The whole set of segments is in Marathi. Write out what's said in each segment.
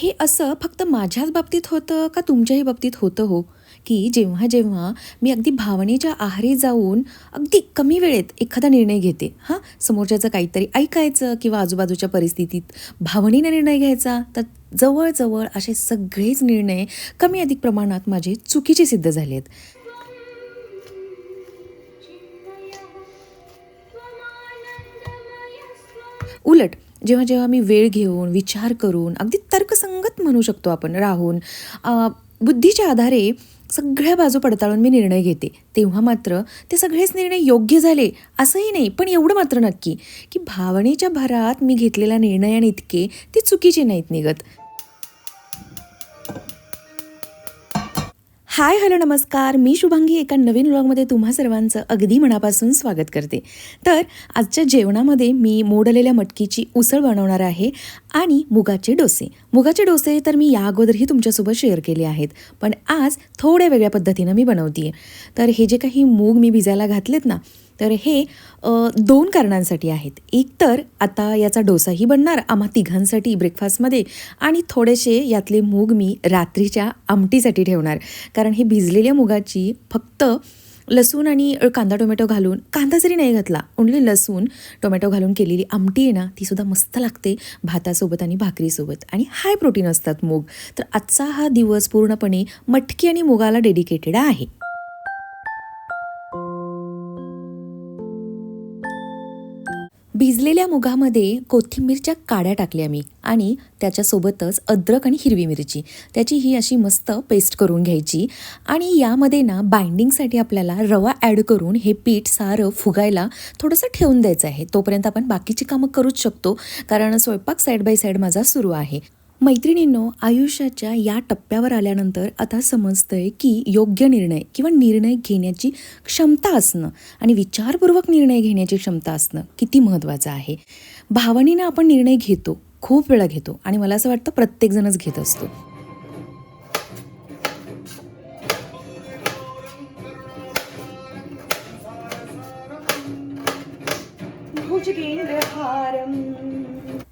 हे असं फक्त माझ्याच बाबतीत होतं का तुमच्याही बाबतीत होतं हो? की जेव्हा जेव्हा मी अगदी भावनेच्या आहारी जाऊन अगदी कमी वेळेत एखादा निर्णय घेते हां? समोरच्याचं काहीतरी ऐकायचं किंवा आजूबाजूच्या परिस्थितीत भावनेने निर्णय घ्यायचा तर जवळजवळ असे सगळेच निर्णय कमी अधिक प्रमाणात माझे चुकीचे सिद्ध झाले आहेत. उलट जेव्हा जेव्हा मी वेळ घेऊन विचार करून अगदी तर्कसंगत म्हणू शकतो आपण राहून बुद्धीच्या आधारे सगळ्या बाजू पडताळून मी निर्णय घेते. तेव्हा मात्र ते सगळेच निर्णय योग्य झाले असंही नाही पण एवढं मात्र नक्की की भावनेच्या भरात मी घेतलेल्या निर्णयाने इतके ते चुकीचे नाहीत निघत. हाय हॅलो नमस्कार. मी शुभांगी एका नवीन व्लॉगमध्ये तुम्हा सर्वांचं अगदी मनापासून स्वागत करते. तर आजच्या जेवणामध्ये मी मोडलेल्या मटकीची उसळ बनवणार आहे आणि मुगाचे डोसे. मुगाचे डोसे तर मी या अगोदरही तुमच्यासोबत शेअर केले आहेत. पण आज थोड्या वेगळ्या पद्धतीनं मी बनवते तर हे जे काही मूग मी भिजायला घातलेत ना तर हे दोन कारणांसाठी आहेत. एक तर आता याचा डोसाही बनणार आम्हा तिघांसाठी ब्रेकफास्टमध्ये आणि थोडेसे यातले मूग मी रात्रीच्या आमटीसाठी ठेवणार. कारण हे भिजलेल्या मुगाची फक्त लसूण आणि कांदा टोमॅटो घालून कांदा जरी नाही घातला ओनली लसूण टोमॅटो घालून केलेली आमटी आहे ना तीसुद्धा मस्त लागते भातासोबत आणि भाकरीसोबत. आणि हाय प्रोटीन असतात मूग. तर आजचा हा दिवस पूर्णपणे मटकी आणि मुगाला डेडिकेटेड आहे. भिजलेल्या मुगामध्ये कोथिंबीरच्या काड्या टाकल्या मी आणि त्याच्यासोबतच अद्रक आणि हिरवी मिरची. त्याची ही अशी मस्त पेस्ट करून घ्यायची आणि यामध्ये ना बाइंडिंगसाठी आपल्याला रवा ॲड करून हे पीठ सारं फुगायला थोडंसं ठेवून द्यायचं आहे. तोपर्यंत आपण बाकीची कामं करूच शकतो कारण स्वयंपाक साईड बाय साईड माझा सुरू आहे. मैत्रिणींनो आयुष्याच्या या टप्प्यावर आल्यानंतर आता समजतंय की योग्य निर्णय किंवा निर्णय घेण्याची क्षमता असणं आणि विचारपूर्वक निर्णय घेण्याची क्षमता असणं किती महत्त्वाचं आहे. भावनेनं आपण निर्णय घेतो खूप वेळा घेतो आणि मला असं वाटतं प्रत्येकजणच घेत असतो.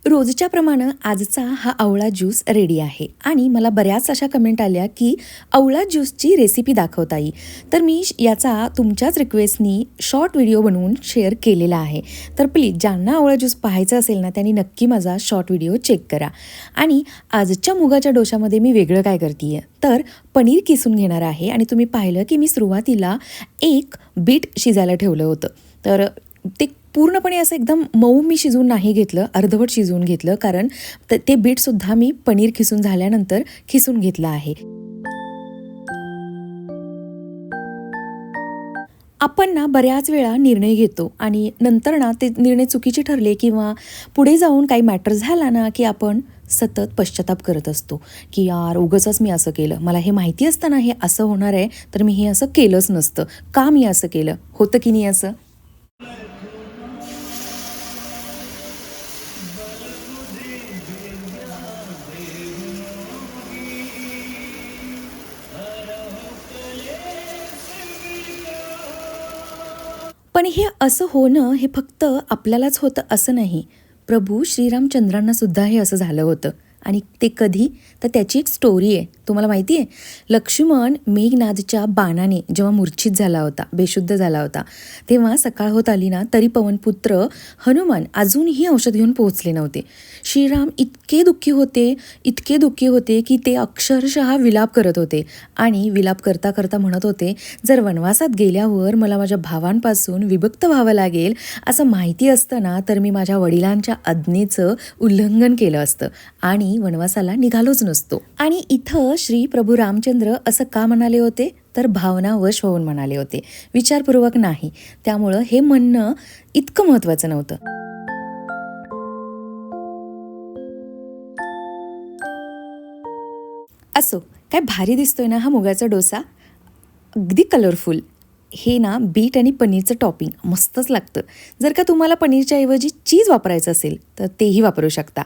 रोजच्या प्रमाणे आजचा हा आवळा ज्यूस रेडी आहे. आणि मला बऱ्याच अशा कमेंट आल्या की आवळा ज्यूसची रेसिपी दाखवता येईल. तर मी याचा तुमच्याच रिक्वेस्टनी शॉर्ट व्हिडिओ बनवून शेअर केलेला आहे. तर प्लीज ज्यांना आवळा ज्यूस पाहायचा असेल ना त्यांनी नक्की माझा शॉर्ट व्हिडिओ चेक करा. आणि आजच्या मुगाच्या डोशामध्ये मी वेगळं काय करते तर पनीर किसून घेणार आहे आणि तुम्ही पाहिलं की मी सुरुवातीला एक बीट शिजायला ठेवलं होतं. तर ते पूर्णपणे असं एकदम मऊ मी शिजवून नाही घेतलं अर्धवट शिजवून घेतलं कारण ते बीटसुद्धा मी पनीर खिसून झाल्यानंतर खिसून घेतलं आहे. आपण ना बऱ्याच वेळा निर्णय घेतो आणि नंतर ना ते निर्णय चुकीचे ठरले किंवा पुढे जाऊन काही मॅटर झाला ना की आपण सतत पश्चाताप करत असतो की यार उगच मी असं केलं मला हे माहिती असतं ना हे असं होणार आहे तर मी हे असं केलंच नसतं. का मी असं केलं? होतं की नाही असं? पण हे असं होणं हे फक्त आपल्यालाच होतं असं नाही. प्रभू श्रीरामचंद्रांना सुद्धा हे असं झालं होतं. आणि ते कधी? तर त्याची एक स्टोरी आहे. तुम्हाला माहिती आहे? लक्ष्मण मेघनादच्या बाणाने जेव्हा मूर्छित झाला होता बेशुद्ध झाला होता तेव्हा सकाळ होत आली ना तरी पवनपुत्र हनुमान अजूनही औषध घेऊन पोहोचले नव्हते. श्रीराम इतके दुःखी होते इतके दुःखी होते की ते अक्षरशः विलाप करत होते. आणि विलाप करता करता म्हणत होते जर वनवासात गेल्यावर मला माझ्या भावांपासून विभक्त व्हावं लागेल असं माहिती असतं ना तर मी माझ्या वडिलांच्या आज्ञेचं उल्लंघन केलं असतं. आणि वनवासाला निघालोच नसतो. आणि इथं श्री प्रभू रामचंद्र असं का म्हणाले होते? तर भावना वश होऊन म्हणाले होते. विचारपूर्वक नाही. त्यामुळं हे म्हणणं इतकं महत्त्वाचं नव्हतं. असो काय भारी दिसतोय ना हा मुगाचा डोसा? अगदी कलरफुल हे ना बीट आणि पनीरचं टॉपिंग मस्तच लागतं. जर का तुम्हाला पनीरच्या ऐवजी चीज वापरायचं असेल तर तेही वापरू शकता.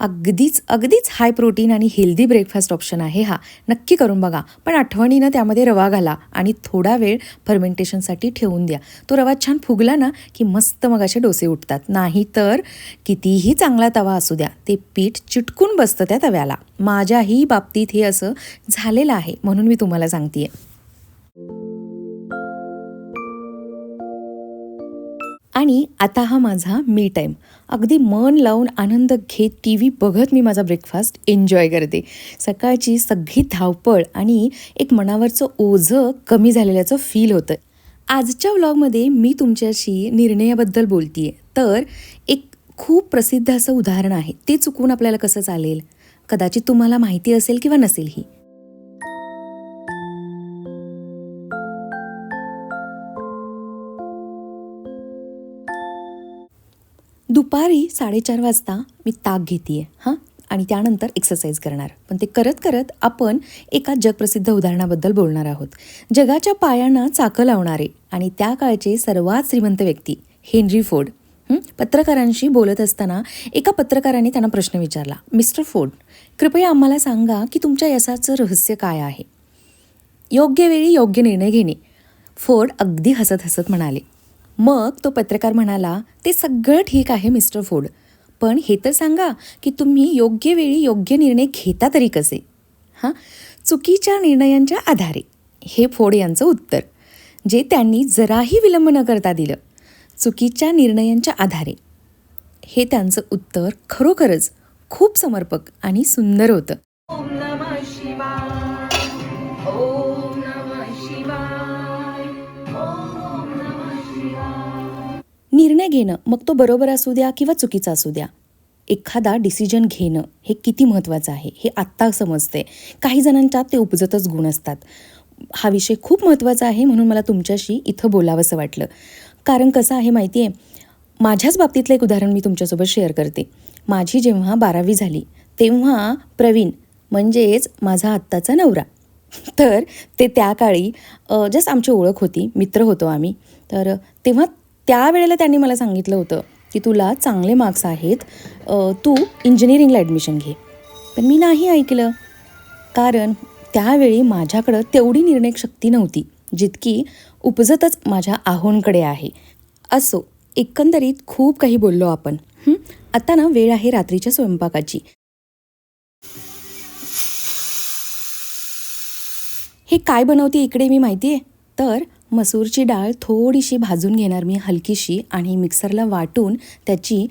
अगदीच अगदीच हाय प्रोटीन आणि हेल्दी ब्रेकफास्ट ऑप्शन आहे हा. नक्की करून बघा. पण आठवणीनं त्यामध्ये रवा घाला आणि थोडा वेळ फर्मेंटेशनसाठी ठेवून द्या. तो रवा छान फुगला ना की मस्त मग असे डोसे उठतात. नाही तर कितीही चांगला तवा असू द्या ते पीठ चिटकून बसतं त्या तव्याला. माझ्याही बाबतीत हे असं झालेलं आहे म्हणून मी तुम्हाला सांगते आणि आता हा माझा मी टाईम अगदी मन लावून आनंद घेत टी व्ही बघत मी माझा ब्रेकफास्ट एन्जॉय करते. सकाळची सगळी धावपळ आणि एक मनावरचं ओझं कमी झालेल्याचं फील होतं. आजच्या व्लॉगमध्ये मी तुमच्याशी निर्णयाबद्दल बोलतीये. तर एक खूप प्रसिद्ध असं उदाहरण आहे. ते चुकून आपल्याला कसं चालेल? कदाचित तुम्हाला माहिती असेल किंवा नसेलही. दुपारी साडेचार वाजता मी ताक घेते हां? आणि त्यानंतर एक्सरसाइज करणार. पण ते करत करत आपण एका जगप्रसिद्ध उदाहरणाबद्दल बोलणार आहोत. जगाच्या पायांना चाकं लावणारे आणि त्या काळचे सर्वात श्रीमंत व्यक्ती हेनरी फोर्ड. पत्रकारांशी बोलत असताना एका पत्रकाराने त्यांना प्रश्न विचारला मिस्टर फोर्ड कृपया आम्हाला सांगा की तुमच्या यशाचं रहस्य काय आहे? योग्य वेळी योग्य निर्णय घेणे. फोर्ड अगदी हसत हसत म्हणाले मग तो पत्रकार म्हणाला ते सगळं ठीक आहे मिस्टर फोर्ड पण हे तर सांगा की तुम्ही योग्य वेळी योग्य निर्णय घेता तरी कसे? हां? चुकीच्या निर्णयांच्या आधारे. हे फोड यांचं उत्तर जे त्यांनी जराही विलंब न करता दिलं. चुकीच्या निर्णयांच्या आधारे. हे त्यांचं उत्तर खरोखरच खूप समर्पक आणि सुंदर होतं. निर्णय घेणं मग तो बरोबर असू द्या किंवा चुकीचा असू द्या. एखादा डिसिजन घेणं हे किती महत्त्वाचं आहे हे आत्ता समजते काही जणांच्या ते उपजतच गुण असतात. हा विषय खूप महत्त्वाचा आहे म्हणून मला तुमच्याशी इथं बोलावंसं वाटलं. कारण कसं आहे माहिती आहे माझ्याच बाबतीतलं एक उदाहरण मी तुमच्यासोबत शेअर करते. माझी जेव्हा बारावी झाली तेव्हा प्रवीण म्हणजेच माझा आत्ताचा नवरा. तर ते त्या काळी जस्ट आमची ओळख होती मित्र होतो आम्ही. तर तेव्हा त्यावेळेला त्यांनी मला सांगितलं होतं की तुला चांगले मार्क्स आहेत तू इंजिनिअरिंगला ॲडमिशन घे. पण मी नाही ऐकलं. कारण त्यावेळी माझ्याकडं तेवढी निर्णय शक्ती नव्हती जितकी उपजतच माझ्या आहोंकडे आहे. असो एकंदरीत खूप काही बोललो आपण. आता ना वेळ आहे रात्रीच्या स्वयंपाकाची. हे काय बनवते इकडे मी माहिती आहे तर मसूरची डाळ थोडीशी भाजून घेणार मी हलकीशी आणि मिक्सरला वाटून त्याची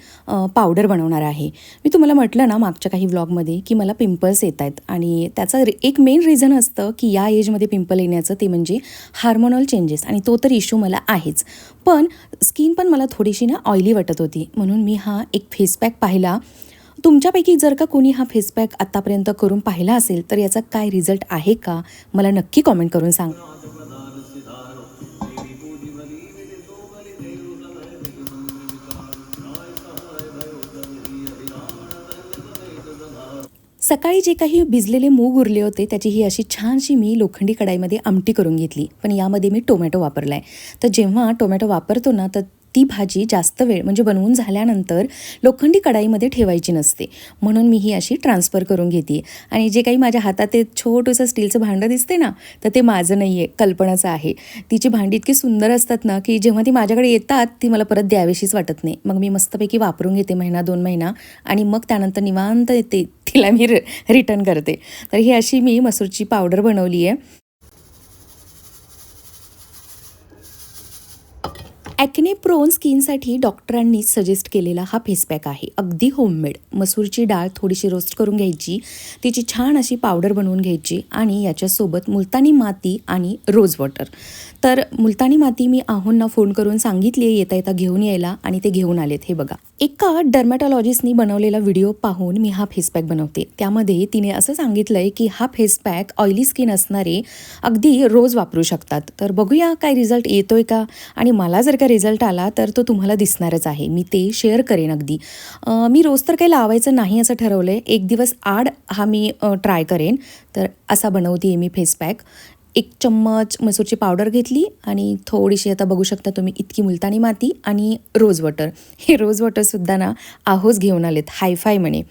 पावडर बनवणार आहे. मी तुम्हाला म्हटलं ना मागच्या काही व्लॉगमध्ये की मला पिंपल्स येत आहेत आणि त्याचं एक मेन रिझन असतं की या एजमध्ये पिंपल येण्याचं ते म्हणजे हार्मोनल चेंजेस आणि तो तर इश्यू मला आहेच. पण स्किन पण मला थोडीशी ना ऑइली वाटत होती. म्हणून मी हा एक फेस पॅक पाहिला. तुमच्यापैकी जर का कोणी हा फेसपॅक आत्तापर्यंत करून पाहिला असेल तर याचा काय रिझल्ट आहे का? मला नक्की कॉमेंट करून सांग. सकाळी जे काही भिजलेले मूग उरले होते त्याची ही अशी छानशी मी लोखंडी कढाईमध्ये आमटी करून घेतली. पण यामध्ये मी टोमॅटो वापरला आहे तर जेव्हा टोमॅटो वापरतो ना तर ती भाजी जास्त वेळ म्हणजे बनवून झाल्यानंतर लोखंडी कढाईमध्ये ठेवायची नसते. म्हणून मी ही अशी ट्रान्सफर करून घेते. आणि जे काही माझ्या हातात ते छोटंसं स्टीलचं भांडं दिसते ना तर ते माझं नाही आहे कल्पनाचं आहे. तिची भांडी इतकी सुंदर असतात ना की जेव्हा ती माझ्याकडे येतात ती मला परत द्यावीशीच वाटत नाही. मग मी मस्तपैकी वापरून घेते महिना दोन महिना आणि मग त्यानंतर निवांत येते तिला मी रिटर्न करते. तर ही अशी मी मसूरची पावडर बनवली आहे ॲक्ने प्रोन स्किनसाठी डॉक्टरांनी सजेस्ट केलेला हा फेस पॅक आहे. अगदी होममेड मसूरची डाळ थोडीशी रोस्ट करून घ्यायची. तिची छान अशी पावडर बनवून घ्यायची आणि याच्यासोबत मुलतानी माती आणि रोज वॉटर तर मुलतानी माती मी आहोंना फोन करून सांगितली येता येता घेऊन यायला आणि ते घेऊन आलेत. हे बघा. एका डर्मॅटॉलॉजिस्टनी बनवलेला व्हिडिओ पाहून मी हा फेसपॅक बनवते. त्यामध्ये तिने असं सांगितलं आहे की हा फेसपॅक ऑइली स्किन असणारे अगदी रोज वापरू शकतात. तर बघूया काय रिझल्ट येतोय का? आणि मला जर का रिझल्ट आला तर तो तुम्हाला दिसणारच आहे. मी ते शेअर करेन अगदी. मी रोज तर काही लावायचं नाही असं ठरवलं आहे एक दिवस आड हा मी ट्राय करेन. तर असा बनवते मी फेस पॅक एक चम्मच मसूरची पावडर घेतली आणि थोडीशी आता बघू शकता तुम्ही इतकी मुलतानी माती आणि रोज वॉटर हे रोज वॉटरसुद्धा ना आहोस घेऊन आलेत. हायफाय म्हणे.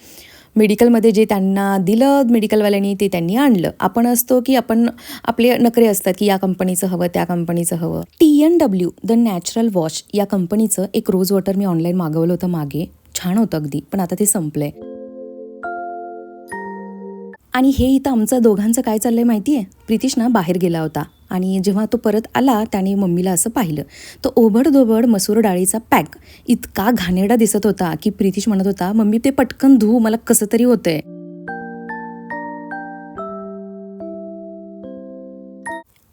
मेडिकलमध्ये जे त्यांना दिलं मेडिकलवाल्यांनी ते त्यांनी आणलं. आपण असतो की आपण आपले नखरे असतात की या कंपनीचं हवं त्या कंपनीचं हवं. T N W the natural wash या कंपनीचं एक रोज वॉटर मी ऑनलाईन मागवलं होतं मागे. छान होतं अगदी पण आता ते संपलंय. आणि हे इथं आमचं दोघांचं काय चाललंय माहिती आहे प्रितिश ना बाहेर गेला होता. आणि जेव्हा तो परत आला त्याने मम्मीला असं पाहिलं. तो ओबडधोबड मसूर डाळीचा पॅक इतका घाणेरडा दिसत होता की प्रितिश म्हणत होता मम्मी ते पटकन धू मला कसं तरी होतंय.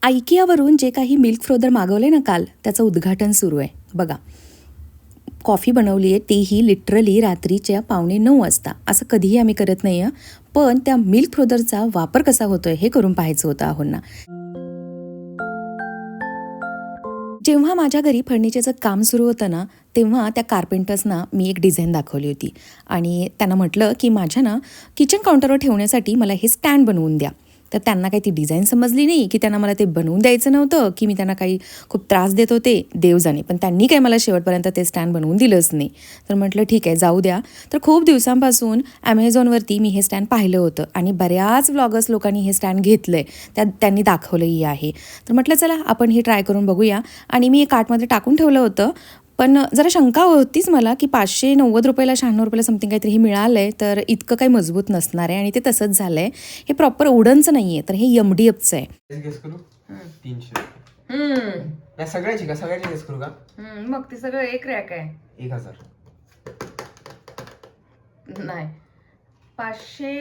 आयकियावरून जे काही मिल्क फ्रोदर मागवले ना काल त्याचं उद्घाटन सुरू आहे. बघा कॉफी बनवली आहे तेही लिटरली रात्रीच्या पावणे नऊ वाजता. असं कधीही आम्ही करत नाही आहे पण त्या मिल्क फ्रोदरचा वापर कसा होतोय हे करून पाहायचं होतं आहोंना. जेव्हा माझ्या घरी फर्निचरचं काम सुरू होतं ना तेव्हा त्या कार्पेंटर्सना मी एक डिझाईन दाखवली होती. आणि त्यांना म्हटलं की माझ्या ना किचन काउंटरवर ठेवण्यासाठी मला हे स्टँड बनवून द्या. तर त्यांना काही ती डिझाईन समजली नाही की त्यांना मला ते बनवून द्यायचं नव्हतं की मी त्यांना काही खूप त्रास देत होते देवजाने पण त्यांनी काही मला शेवटपर्यंत ते स्टँड बनवून दिलंच नाही. तर म्हटलं ठीक आहे जाऊ द्या. तर खूप दिवसांपासून ॲमेझॉनवरती मी हे स्टँड पाहिलं होतं आणि बऱ्याच व्लॉगर्स लोकांनी हे स्टँड घेतलं आहे त्या त्यांनी दाखवलंही आहे. तर म्हटलं चला आपण हे ट्राय करून बघूया. आणि मी हे कार्टमध्ये टाकून ठेवलं होतं. पण जरा शंका होतीच मला की पाचशे नव्वद रुपयाला शहाण्णव रुपयाला समथिंग काहीतरी हे मिळालं आहे तर इतकं काही मजबूत नसणार आहे. आणि ते तसंच झालं आहे हे प्रॉपर उडनचं नाही आहे. तर हे एम डी एफचं आहे सगळ्याची का? सगळ्याची गेस करू का? मग ते सगळं एक रॅक आहे. एक हजार. नाही. पाचशे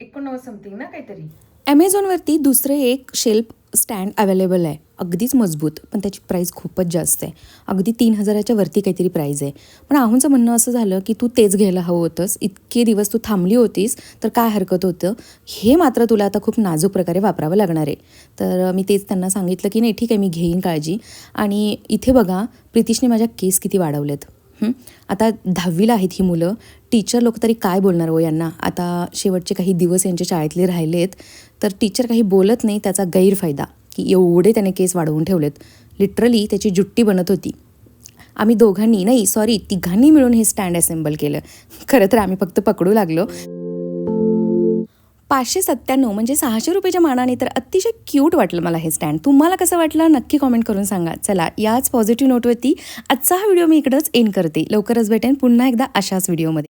एकोणनव्वद समथिंग ना काहीतरी. ॲमेझॉनवरती दुसरं एक शेल्फ स्टँड अवेलेबल आहे. अगदीच मजबूत पण त्याची प्राईस खूपच जास्त आहे. अगदी तीन हजाराच्या वरती काहीतरी प्राईज आहे. पण आहूंचं म्हणणं असं झालं की तू तेच घ्यायला हवं होतंस इतके दिवस तू थांबली होतीस तर काय हरकत होतं? हे मात्र तुला आता खूप नाजूक प्रकारे वापरावं लागणार आहे. तर मी तेच त्यांना सांगितलं की नाही ठीक आहे मी घेईन काळजी. आणि इथे बघा प्रितिशने माझ्या केस किती वाढवलेत. आता दहावीला आहेत ही मुलं. टीचर लोक तरी काय बोलणार हो यांना? आता शेवटचे काही दिवस यांच्या शाळेतले राहिलेत तर टीचर काही बोलत नाही त्याचा गैरफायदा. की एवढे त्याने केस वाढवून ठेवलेत. लिटरली त्याची जुट्टी बनत होती. आम्ही दोघांनी नाही सॉरी तिघांनी मिळून हे स्टँड असेंबल केलं. खरं तर आम्ही फक्त पकडू लागलो. पाचशे सत्त्याण्णव म्हणजे सहाशे रुपयाच्या मानाने तर अतिशय क्यूट वाटलं मला हे स्टँड तुम्हाला कसं वाटलं? नक्की कॉमेंट करून सांगा. चला याच पॉझिटिव्ह नोटवरती आजचा हा व्हिडिओ मी इकडंच एंड करते. लवकरच भेटेन पुन्हा एकदा अशाच व्हिडिओमध्ये